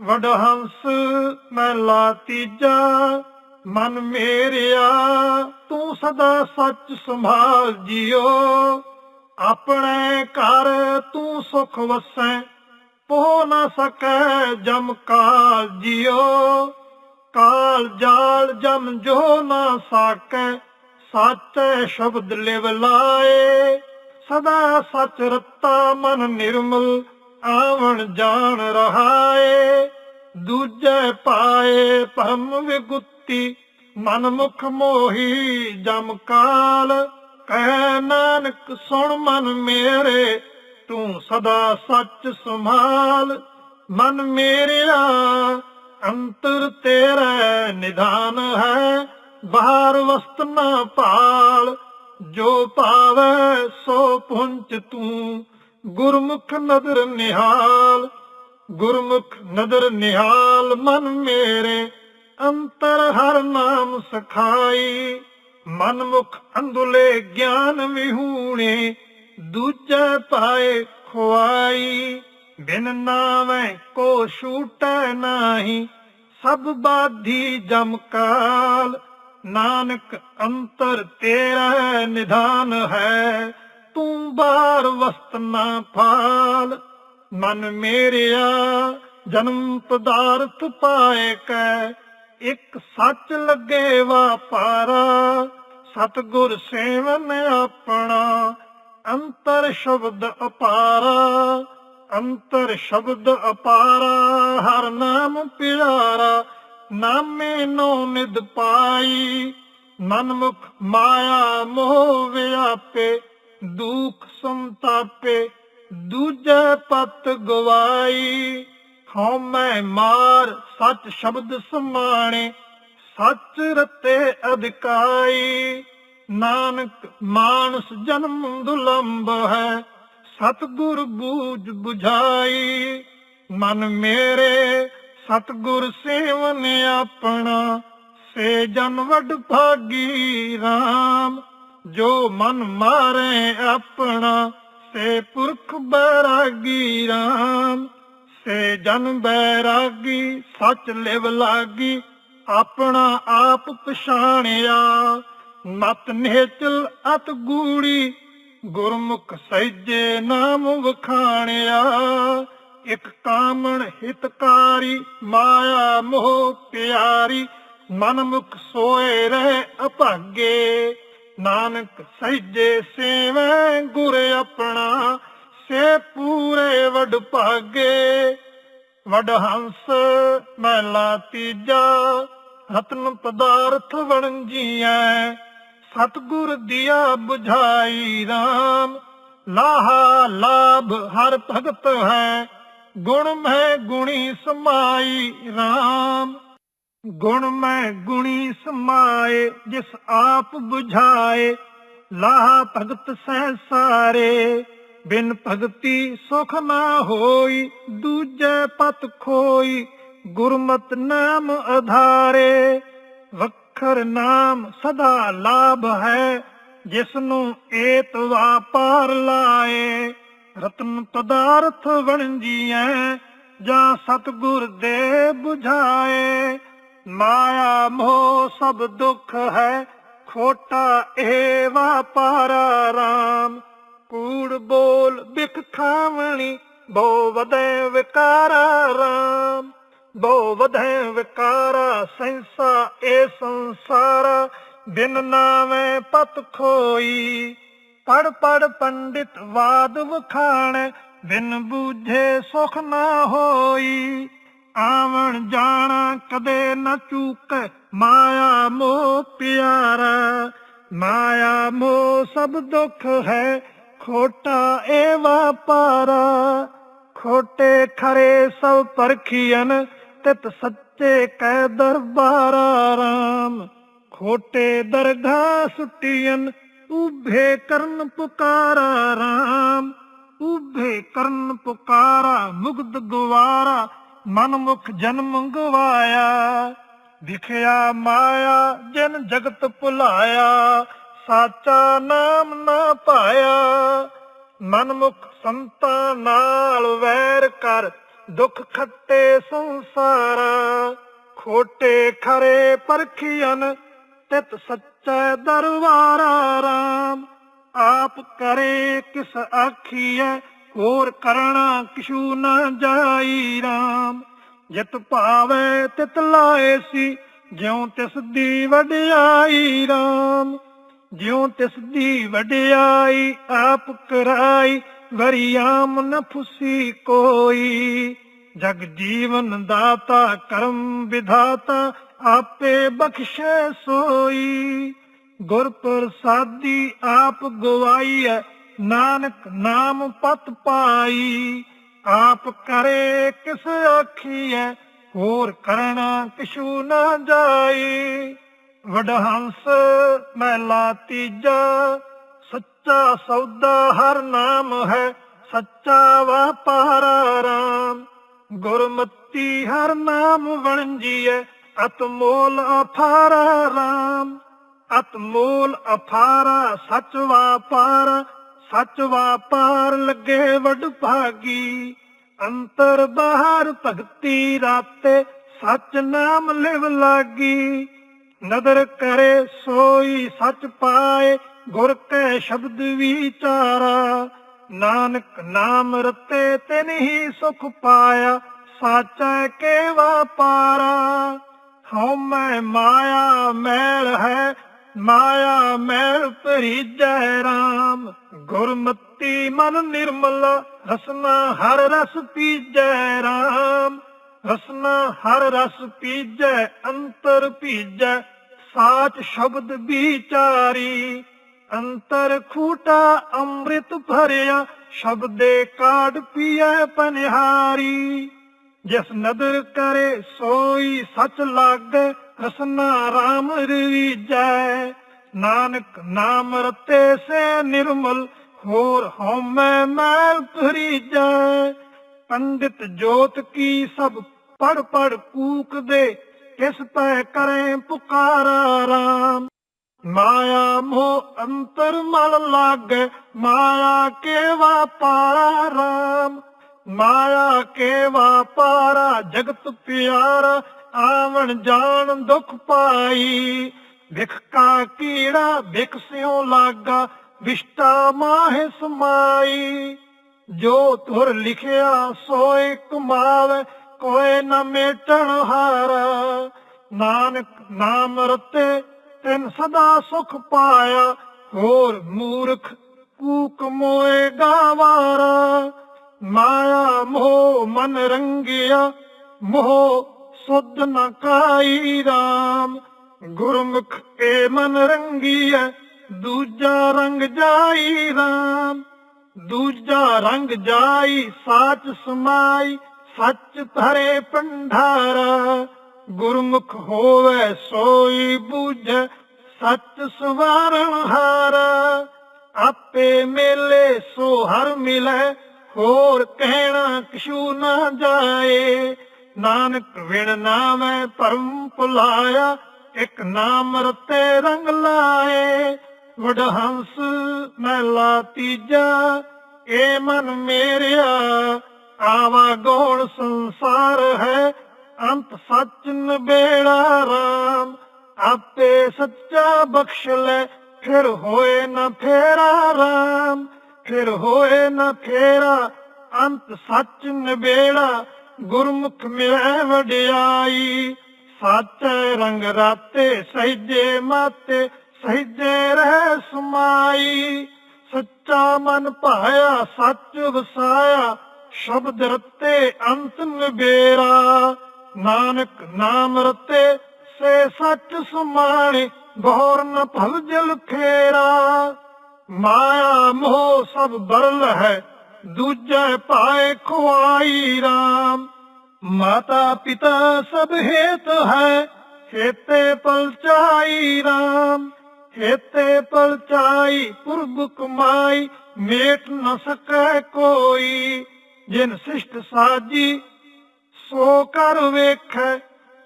ਵਡਹੰਸ ਮਹਿਲਾ ਤੀਜਾ, ਮਨ ਮੇਰਿਆ, ਤੂੰ ਸਦਾ ਸੱਚ ਸੰਭਾਲ ਜਿਓ। ਆਪਣੇ ਘਰ ਤੂੰ ਸੁਖ ਵਸੈ ਪੋ ਨਾ ਸਕੈ ਜਮ ਕਾਲ ਜਿਓ। ਕਾਲ ਜਾਲ ਜਮ ਜੋ ਨਾ ਸਾਕੈ, ਸਾਚੇ ਸ਼ਬਦ ਲਿਵ ਲਾਏ। ਸਦਾ ਸਚ ਰਤਾ ਮਨ ਨਿਰਮਲ ਆਵਣ ਜਾਣ ਰਹਾਏ, ਦੂਜੇ ਪਾਏ ਭਰਮ ਵਿਗੁੱਤੀ ਮਨ ਮੁਖ ਮੋਹੀ ਜਮ ਕਾਲ। ਕਹਿ ਨਾਨਕ, ਸੁਣ ਮਨ ਮੇਰੇ, ਤੂੰ ਸਦਾ ਸੱਚ ਸੰਭਾਲ। ਮਨ ਮੇਰਿਆ, ਅੰਤਰ ਤੇਰਾ ਨਿਧਾਨ ਹੈ, ਬਾਹਰ ਵਸਤ ਨਾ ਭਾਲ। ਜੋ ਪਾਵੈ ਸੋ ਪੁੰਚ ਤੂੰ। ਗੁਰਮੁਖ ਨਦਰ ਨਿਹਾਲ, ਗੁਰਮੁਖ ਨਦਰ ਨਿਹਾਲ ਮਨ ਮੇਰੇ, ਅੰਤਰ ਹਰ ਨਾਮ ਸਖਾਈ। ਮਨ ਮੁਖ ਅੰਦੁਲੇ ਗਿਆਨ ਵਿਹੂਣੇ, ਦੂਜੇ ਪਾਏ ਖੁਆਈ। ਬਿਨ ਨਾਵੇਂ ਕੋ ਛੂਟੈ ਨਾਹੀ, ਸਭ ਬਾਧੀ ਜਮ ਕਾਲ। ਨਾਨਕ ਅੰਤਰ ਤੇਰਾ ਨਿਧਾਨ ਹੈ ਤੂੰ ਬਾਰ ਵਸਤ ਨਾ ਫਾਲ। ਮਨ ਮੇਰਿਆ ਜਨਮ ਪਦਾਰਥ ਪਾਏ ਕੈ। ਇੱਕ ਸੱਚ ਲੱਗੇ ਵਾਪਾਰਾ ਸਤਗੁਰ ਸੇਵਨ ਆਪਣਾ। ਅੰਤਰ ਸ਼ਬਦ ਅਪਾਰਾ। ਅੰਤਰ ਸ਼ਬਦ ਅਪਾਰਾ। ਹਰ ਨਾਮ ਪਿਆਰਾ। ਨਾਮੇ ਨੋ ਨਿਦ ਪਾਈ। ਮਨਮੁਖ ਮਾਇਆ ਮੋਹ ਵਿਆਪੇ। ਦੁਖ ਸੰਤਾਪੇ, ਦੂਜੇ ਪਤ ਗਵਾਈ। ਹਉ ਮਾਰ ਸੱਚ ਸ਼ਬਦ ਸਮਾਣੇ, ਸੱਚ ਰਤੇ ਅਧਿਕਾਈ। ਨਾਨਕ ਮਾਨਸ ਜਨਮ ਦੁਲੰਭ ਹੈ, ਸਤਗੁਰ ਬੂਝ 부ਝਾਈ ਮਨ ਮੇਰੇ, ਸਤਗੁਰ ਸੇਵਨ ਆਪਣਾ, ਸੇ ਜਨ ਵਡ ਭਾਗੀ RAM ਜੋ ਮਨ ਮਾਰੇ ਆਪਣਾ, ਸੇ ਪੁਰਖ ਬੈਰਾਗੀ RAM ਸੇ ਜਨ ਬੈਰਾਗੀ, ਸੱਚ ਲਿਵ ਲਾਗੀ, ਆਪਣਾ ਆਪ ਪਛਾਣਿਆ। ਮਤ ਨਿਹਚਲ ਅਤ ਗੂੜੀ, ਗੁਰਮੁਖ ਸਹਿਜੇ ਨਾਮ ਵਖਾਣਿਆ। ਇਕ ਕਾਮਣ ਹਿਤਕਾਰੀ, ਮਾਇਆ ਮੋਹ ਪਿਆਰੀ, ਮਨ ਮੁਖ ਸੋਏ ਰਹਿ ਅਭਾਗੇ। ਨਾਨਕ ਸਹਿਜੇ ਸੇਵੈ ਗੁਰ ਆਪਣਾ, ਸੇ ਪੂਰੇ ਵਡ ਭਾਗੇ। ਵਡ ਹੰਸ ਮਹਿਲਾ ਤੀਜਾ, ਰਤਨ ਪਦਾਰਥ ਵਣਜੀਐ ਸਤਗੁਰ ਦਿਆ 부ਝਾਈ RAM ਲਾਹਾ ਲਾਭ ਹਰ ਭਗਤ ਹੈ। ਗੁਣ ਮੈਂ ਗੁਣੀ ਸਮਾਈ RAM ਗੁਣ ਮੈਂ ਗੁਣੀ ਸਮਾਏ, ਜਿਸ ਆਪ 부ਝਾਏ ਲਾਹਾ ਭਗਤ ਸਹਿ ਸਾਰੇ। ਬਿਨ ਭਗਤੀ ਸੁਖ ਨਾ ਹੋਈ, ਦੂਜੇ ਪਤ ਖੋਈ, ਗੁਰਮਤ ਨਾਮ ਆਧਾਰੇ ਵਖਰ ਨਾਮ ਸਦਾ ਲਾਭ ਹੈ ਜਿਸ ਨੂੰ ਏਤ ਵਾਪਾਰ ਲਾਏ। ਰਤਨ ਪਦਾਰਥ ਵਣਜੀਐ, ਜਾਂ ਸਤਗੁਰ ਦੇ 부ਝਾਏ ਮਾਇਆ ਮੋਹ ਸਭ ਦੁੱਖ ਹੈ, ਖੋਟਾ ਇਹ ਵਾਪਾਰ ਰਾਮ। ਕੂੜ ਬੋਲ ਬਿਖ ਖਾਵਣੀ, ਬੋ ਵਦੈ ਵਿਕਾਰਾ ਰਾਮ। ਬੋ ਵਦੈ ਵਿਕਾਰਾ ਸੰਸਾ ਇਹ ਸੰਸਾਰਾ, ਬਿਨ ਨਾਵੇਂ ਪਤ ਖੋਈ। ਪੜ ਪੜ ਪੰਡਿਤ ਵਾਦ ਵਖਾਣ, ਬਿਨ ਬੂਝੇ ਸੁਖ ਨਾ ਹੋਈ। ਆਵਣ ਜਾਣਾ ਕਦੇ ਨਾ ਚੂਕੈ, ਮਾਇਆ ਮੋਹ ਪਿਆਰਾ। ਮਾਇਆ ਮੋਹ ਸਭ ਦੁੱਖ ਹੈ, ਖੋਟਾ ਏ ਵਾਪਾਰਾ ਖੋਟੇ ਖਰੇ ਸਭ ਪਰਖੀਨ ਤਿਤ ਸੱਚੇ ਕੈ ਦਰਬਾਰਾ ਰਾਮ। ਖੋਟੇ ਦਰਗਾਹ ਸੁਟੀਨ ਉਭੇ ਕਰਨ ਪੁਕਾਰਾ ਰਾਮ। ਉਭੇ ਕਰਨ ਪੁਕਾਰਾ ਮੁਗਦ ਗਵਾਰਾ ਮਨਮੁਖ ਜਨਮ ਗਵਾਇਆ ਵਿਖਿਆ ਮਾਇਆ ਜਨ ਜਗਤ ਭੁਲਾਇਆ, ਸਾਚਾ ਨਾਮ ਨਾ ਪਾਇਆ। ਮਨਮੁਖ ਸੰਤਾਂ ਨਾਲ ਵੈਰ ਕਰ ਦੁੱਖ ਖੱਟੇ ਸੰਸਾਰਾ, ਖੋਟੇ ਖਰੇ ਪਰਖੀਨ ਤਿਤ ਸੱਚੈ ਦਰਬਾਰਾ ਰਾਮ। ਆਪ ਕਰੇ ਕਿਸ ਆਖੀਐ ਹੋਰ ਕਰਣਾ ਕਿਛੂ ਨ ਜਾਈ ਰਾਮ। ਜਿਤ ਭਾਵੇ ਤਿਤ ਲਾਏ ਸੀ, ਜਿਉ ਤਿਸ ਦੀ ਵਡਿਆਈ ਰਾਮ। ਜਿਉ ਤਿਸ ਦੀ ਵਡਿਆਈ ਆਪ ਕਰਾਈ ਵਰਿਆਮ ਨ ਫੁਸੀ ਕੋਈ। ਜਗ ਜੀਵਨ ਦਾਤਾ, ਕਰਮ ਵਿਧਾਤਾ, ਆਪੇ ਬਖਸ਼ੇ ਸੋਈ। ਗੁਰ ਪ੍ਰਸਾਦੀ ਆਪ ਗਵਾਈ ਹੈ ਨਾਨਕ ਨਾਮ ਪਤ ਪਾਈ, ਆਪ ਕਰੇ ਕਿਸ ਆਖੀਐ, ਹੋਰ ਕਰਣਾ ਕਿਛੂ ਨਾ ਜਾਈ। ਵਡਹੰਸ ਮਹਿਲਾ ਤੀਜਾ, ਸੱਚਾ ਸੌਦਾ ਹਰ ਨਾਮ ਹੈ, ਸੱਚਾ ਵਪਾਰਾ ਰਾਮ। ਗੁਰਮਤੀ ਹਰ ਨਾਮ ਵਣਜੀਐ ਅਤਮੋਲ ਅਫਾਰਾ ਰਾਮ। ਅਤਮੋਲ ਅਫਾਰਾ ਸੱਚ ਵਾਪਾਰ ਸੱਚ ਵਾਪਾਰ ਲੱਗੇ ਵਡ ਭਾਗੀ, ਅੰਤਰ ਬਾਹਰ ਭਗਤੀ ਰਾਤੇ ਸੱਚ ਨਾਮ ਲਿਵ ਲਾਗੀ। ਨਦਰ ਕਰੇ ਸੋਈ ਸੱਚ ਪਾਏ, ਗੁਰ ਕੈ ਸ਼ਬਦ ਵਿਚਾਰਾ। ਨਾਨਕ ਨਾਮ ਰਤੇ ਤਿਨ ਹੀ ਸੁਖ ਪਾਇਆ, ਸਾਚੈ ਕੇ ਵਾਪਾਰਾ ਹਉ ਮੈਂ ਮਾਇਆ, ਮੈਲ ਹੈ ਮਾਇਆ ਮੈਲ ਭਰੀਜੈ ਰਾਮ, ਗੁਰਮਤੀ ਮਨ ਨਿਰਮਲ, ਰਸਨਾ ਹਰ ਰਸ ਪੀਜੈ ਰਾਮ। ਰਸਨਾ ਹਰ ਰਸ ਪੀਜੈ, ਅੰਤਰ ਭੀਜੈ, ਸਾਚ ਸ਼ਬਦ ਵਿਚਾਰੀ। ਅੰਤਰ ਖੂਟਾ ਅੰਮ੍ਰਿਤ ਭਰਿਆ, ਸ਼ਬਦੇ ਕਾਢ ਪੀਐ ਪਨਿਹਾਰੀ। ਜਿਸ ਨਦਰ ਕਰੇ ਸੋਈ ਸਚ ਲਾਗੈ ਰਸਨਾ ਰਾਮ ਰਵੀਜੈ ਨਾਨਕ ਨਾਮ ਰਤੇ ਸੇ ਨਿਰਮਲ, ਹੋਰ ਹਉਮੈ ਮੈਲ ਭਰੀਜੈ। ਪੰਡਿਤ ਜੋਤ ਕੀ ਸਭ ਪੜ ਪੜ ਕੂਕ ਦੇ, ਕਿਸ ਪੈ ਕਰੇ ਪੁਕਾਰਾ ਰਾਮ। ਮਾਇਆ ਮੋਹ ਅੰਤਰ ਮਲ ਲਾਗੈ, ਮਾਇਆ ਕੇਵਾ ਪਾਰਾ ਰਾਮ। ਮਾਇਆ ਕੇ ਵਾਪਾਰਾ ਜਗਤ ਪਿਆਰਾ, ਆਵਣ ਜਾਣ ਦੁਖ ਪਾਈ। ਵਿਖ ਕਾ ਕੀੜਾ ਵਿਖ ਸਿਉ ਲਾਗਾ, ਵਿਸ਼ਟਾ ਮਾਹਿ ਸਮਾਈ। ਜੋ ਤੁਰ ਲਿਖਿਆ ਸੋਏ ਕਮਾਵੇ ਕੋਏ ਨ ਮੇਟਣ ਹਾਰਾ। ਨਾਨਕ ਨਾਮ ਰਤੇ, ਤਿਨ ਸਦਾ ਸੁਖ ਪਾਇਆ, ਹੋਰ ਮੂਰਖ ਕੂਕ ਮੋਏ ਗਾਵਾਰਾ। ਮਾਇਆ ਮੋਹ ਮਨ ਰੰਗਿਆ, ਮੋਹ ਸੁਧ ਨ ਕਾਈ ਰਾਮ। ਗੁਰਮੁਖ ਕੇ ਮਨ ਰੰਗੀਐ, ਦੂਜਾ ਰੰਗ ਜਾਈ ਰਾਮ। ਦੂਜਾ ਰੰਗ ਜਾਈ, ਸਾਚ ਸਮਾਈ, ਸੱਚ ਧਰੇ ਪੰਢਾਰਾ ਗੁਰਮੁਖ ਹੋਵੇ ਸੋਈ ਬੂਝੈ, ਸੱਚ ਸਵਾਰਣ ਹਾਰਾ। ਆਪੇ ਮੇਲੇ ਸੋ ਹਰ ਮਿਲੈ ਹੋਰ ਕਹਿਣਾ ਕਿਛੂ ਨਾ ਜਾਏ। ਨਾਨਕ ਵਿਣ ਨਾਮੈ ਪਰਮ ਭੁਲਾਇਆ, ਇੱਕ ਨਾਮ ਰਤੇ ਰੰਗ ਲਾਏ। ਵਡਹੰਸ ਮਹਿਲਾ ਤੀਜਾ, ਏ ਮਨ ਮੇਰਿਆ। ਆਵਾ ਗੋਲ ਸੰਸਾਰ ਹੈ, ਅੰਤ ਸੱਚ ਨਬੇੜਾ ਰਾਮ। ਆਪੇ ਸੱਚਾ ਬਖਸ਼ ਲੈ, ਫਿਰ ਹੋਏ ਨਾ ਫੇਰਾ ਰਾਮ। ਫਿਰ ਹੋਏ ਨਾ ਫੇਰਾ, ਅੰਤ ਸੱਚ ਨਬੇੜਾ, ਗੁਰਮੁਖ ਮਿਲੈ ਵਡਿਆਈ। ਸਾਚੈ ਰੰਗ ਰਾਤੇ, ਸਹਿਜੇ ਮਾਤੇ, ਸਹਿਜੇ ਰਹਿ ਸਮਾਈ। ਸੱਚਾ ਮਨ ਭਾਇਆ, ਸੱਚ ਵਸਾਇਆ, ਸ਼ਬਦ ਰਤੇ, ਅੰਤ ਨਬੇਰਾ। ਨਾਨਕ ਨਾਮ ਰਤੇ, ਸੇ ਸੱਚ ਸਮਾਣੇ, ਗੌਰ ਨ ਭਲ ਜਲ ਫੇਰਾ ਮਾਇਆ ਮੋਹ ਸਭ ਬਰਲ ਹੈ, ਦੂਜੇ ਪਾਏ ਖੁਆਈ ਰਾਮ। ਮਾਤਾ ਪਿਤਾ ਸਭ ਹੇਤ ਹੈ, ਹੇਤੇ ਪਲਚਾਈ ਰਾਮ। ਹੇਤੇ ਪਲਚਾਈ ਪੁਰਬ ਕਮਾਈ ਮੇਟ ਨ ਸਕੈ ਕੋਈ। ਜਿਨ ਸਿਸ਼ਟ ਸਾਜੀ, ਸੋ ਕਰ ਵੇਖੈ,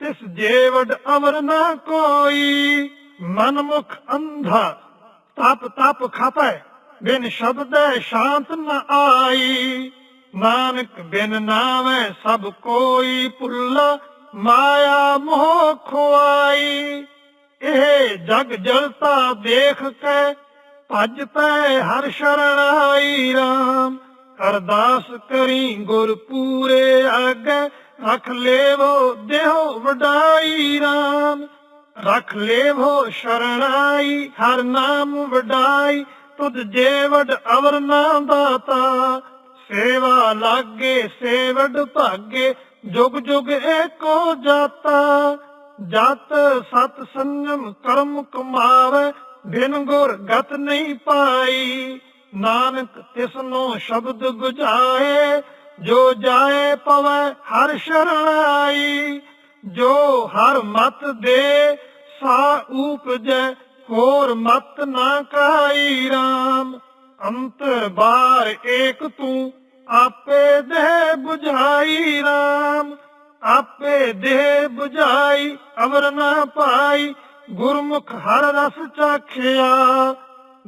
ਤਿਸ ਜੇਵਡ ਅਮਰ ਨਾ ਕੋਈ। ਮਨਮੁਖ ਅੰਧਾ ਤਪ ਤਪ ਖਪੈ, ਬਿਨ ਸ਼ਬਦੈ ਸ਼ਾਂਤ ਨ ਆਈ। ਨਾਨਕ ਬਿਨ ਨਾਵੇਂ ਸਭ ਕੋਈ ਭੁੱਲਾ, ਮਾਇਆ ਮੋਹ ਖੁਆਈ। ਇਹ ਜਗ ਜਲਤਾ ਦੇਖ ਕੇ ਭਜ ਪੈ ਹਰ ਸ਼ਰਣਾਈ RAM ਅਰਦਾਸ ਕਰੀ ਗੁਰ ਪੂਰੇ ਆਗੇ ਰਖ ਲੇਵੋ ਦੇਹੋ ਵਡਾਈ RAM ਰਖ ਲੇਵੋ ਸ਼ਰਣਾਈ, ਹਰ ਨਾਮ ਵਡਾਈ, ਤੁਧ ਜੇ ਅਵਰ ਨਾ ਦਾਤਾ। ਸੇਵਾ ਲਾਗੇ, ਸੇਵਡ ਭਾਗੇ, ਜੁਗ ਜੁਗ ਏਕੋ ਜਾਤਾ। ਜਤ ਸਤ ਸੰਜਮ ਕਰਮ ਕੁਮਾਰ ਬਿਨ ਗੁਰ ਗਤ ਨਹੀਂ ਪਾਈ। ਨਾਨਕ ਤਿਸਨੋ ਸ਼ਬਦ ਗੁਜਾਏ, ਜੋ ਜਾਏ ਪਵੈ ਹਰ ਸ਼ਰਣਾਈ। ਜੋ ਹਰ ਮਤ ਦੇ ਸਾ ਉਪਜੈ, ਹੋਰ ਮਤ ਨਾ ਕਾਈ RAM ਅੰਤਰ ਬਾਰ ਏਕ ਤੂੰ, ਆਪੇ ਦੇ 부ਝਾਈ RAM ਆਪੇ ਦੇ 부ਝਾਈ ਅਵਰ ਨਾ ਪਾਈ, ਗੁਰਮੁਖ ਹਰ ਰਸ ਚਾਖਿਆ।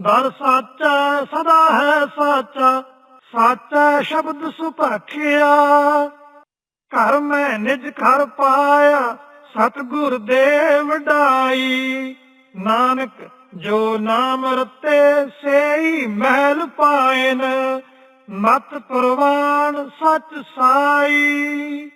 ਦਰ ਸਾਚਾ ਸਦਾ ਹੈ ਸਾਚਾ ਸਾਚਾ ਸ਼ਬਦ ਸੁਭਾਖਿਆ। ਘਰ ਮੈਂ ਨਿਜ ਘਰ ਪਾਇਆ, ਸਤਿਗੁਰ ਦੇ ਵਡਾਈ। ਨਾਨਕ, ਜੋ ਨਾਮ ਰਤੇ ਸੇਈ ਮਹਿਲ ਪਾਇਨ, ਮਤ ਪ੍ਰਵਾਨ ਸਚ ਸਾਈ।